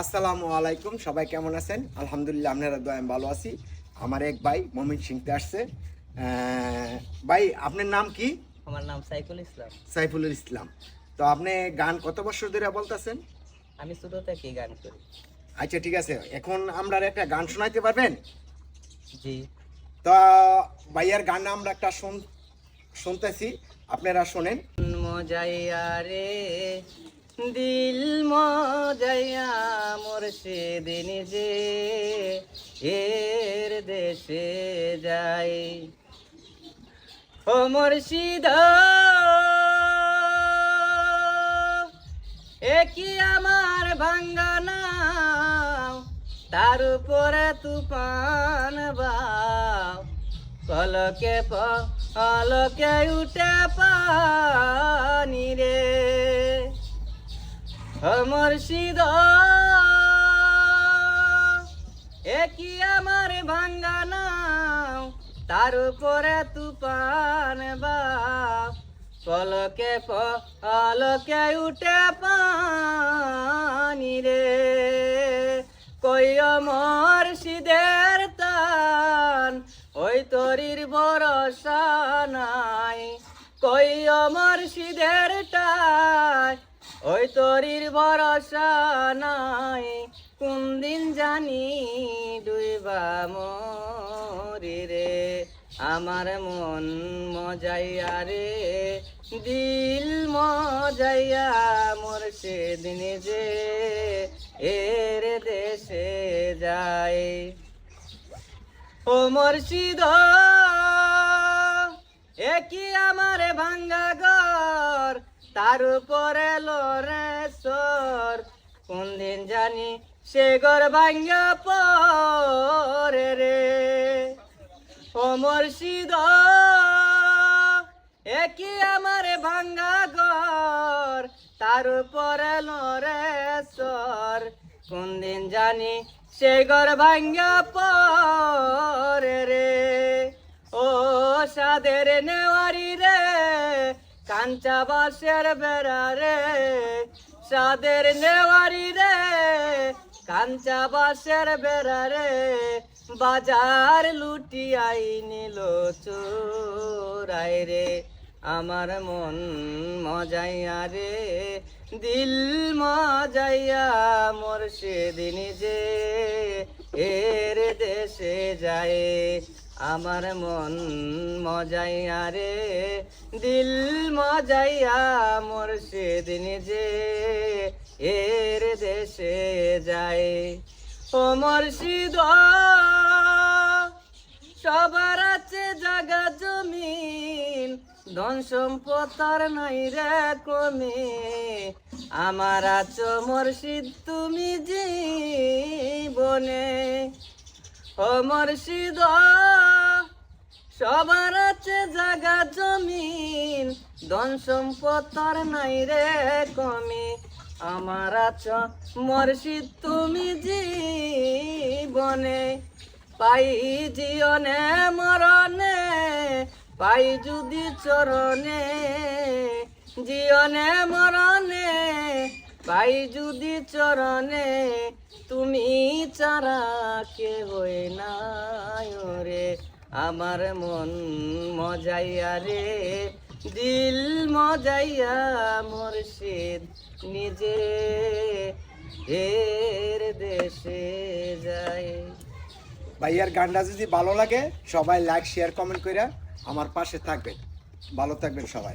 আসসালামু আলাইকুম সবাই কেমন আছেন? আলহামদুলিল্লাহ আপনারা দোয়া আমি ভালো আছি। আমার এক ভাই মমিন সিংতে আসছে। ভাই আপনার নাম কি? আমার নাম সাইফুল ইসলাম। সাইফুল ইসলাম। তো আপনি গান কত বছর ধরে বলতেছেন? আমি ছোট থেকে গান করি। আচ্ছা ঠিক আছে। এখন আমরা একটা গান শোনাইতে পারবেন? জি। তো ভাইয়ার গান আমরা একটা শুন শুনতেছি। আপনারা শোনেন। মজাইয়া রে দিল মজাইয়া মোর সেদিন যে এর দেশে যাই। ও মুর্শিদ একই আমার ভাঙ্গা নাও? তার উপরে তুফান বাও। কলকে পলকে উঠে পানি মুর্শিদ একই আমার ভাঙ্গা নাও তার উপরে তুফান বাও কলকে পলকে উঠে পানি রে। কই অমর সিদের তান, ওই তরির ভরসা নাই। কই অমর সিদের টাই ওই তরির ভরসা নাই, কোন দিন জানি ডুইবা মরি রে। আমার মন মজাইয়া রে, দিল মজাইয়া মোর সেদিন যে এর দেশে যায় ও মুর্শিদ একই আমার ভাঙ্গা ঘর তার উপরে লরে সর কোন দিন জানি সে ঘর ভাঙ্গা পরে রে। ও মুর্শিদ একই আমার ভাঙ্গা ঘর? তার উপরে লরে সর কোন দিন জানি সে ঘর ভাঙ্গা পরে রে। ও সাদের নেওয়ারি রে কাঞ্চা বাসের বেড়া সাদের নেওয়ারি রে। কাঞ্চা বাসের বেড়া রে, বাজার লুটিয়াই নিল চোরাই রে। আমার মন মজাইয়া রে, দিল মজাইয়া মোর সেদিন যে এর দেশে যায়। আমার মন মজাইয়া রে, দিল মজাইয়া মোর সেদিন যে এর দেশে যায় ও মুর্শিদ, সবার আছে জাগা জমিন, ধন সম্পদ আর নাই রে কমে। আমার আছো মুর্শিদ, তুমি জীবনে। ও মুর্শিদ সবার আছে জাগা জমিন, ধন সম্পদ আর নাই রে কমি। আমার আছো মুর্শিদ, তুমি জীবনে। পাই জিয়নে, মরণে, পাই যদি চরণে। জিয়নে, মরণে, পাই যদি চরণে। তুমি চারা কে হই না রে। আমার মন মজাইয়া রে, দিল মজাইয়া মুর্শিদ নিজে। এর দেশে যাই। ভাইয়ার গানটা যদি ভালো লাগে, সবাই লাইক শেয়ার কমেন্ট করে আমার পাশে থাকবেন। ভালো থাকবেন সবাই।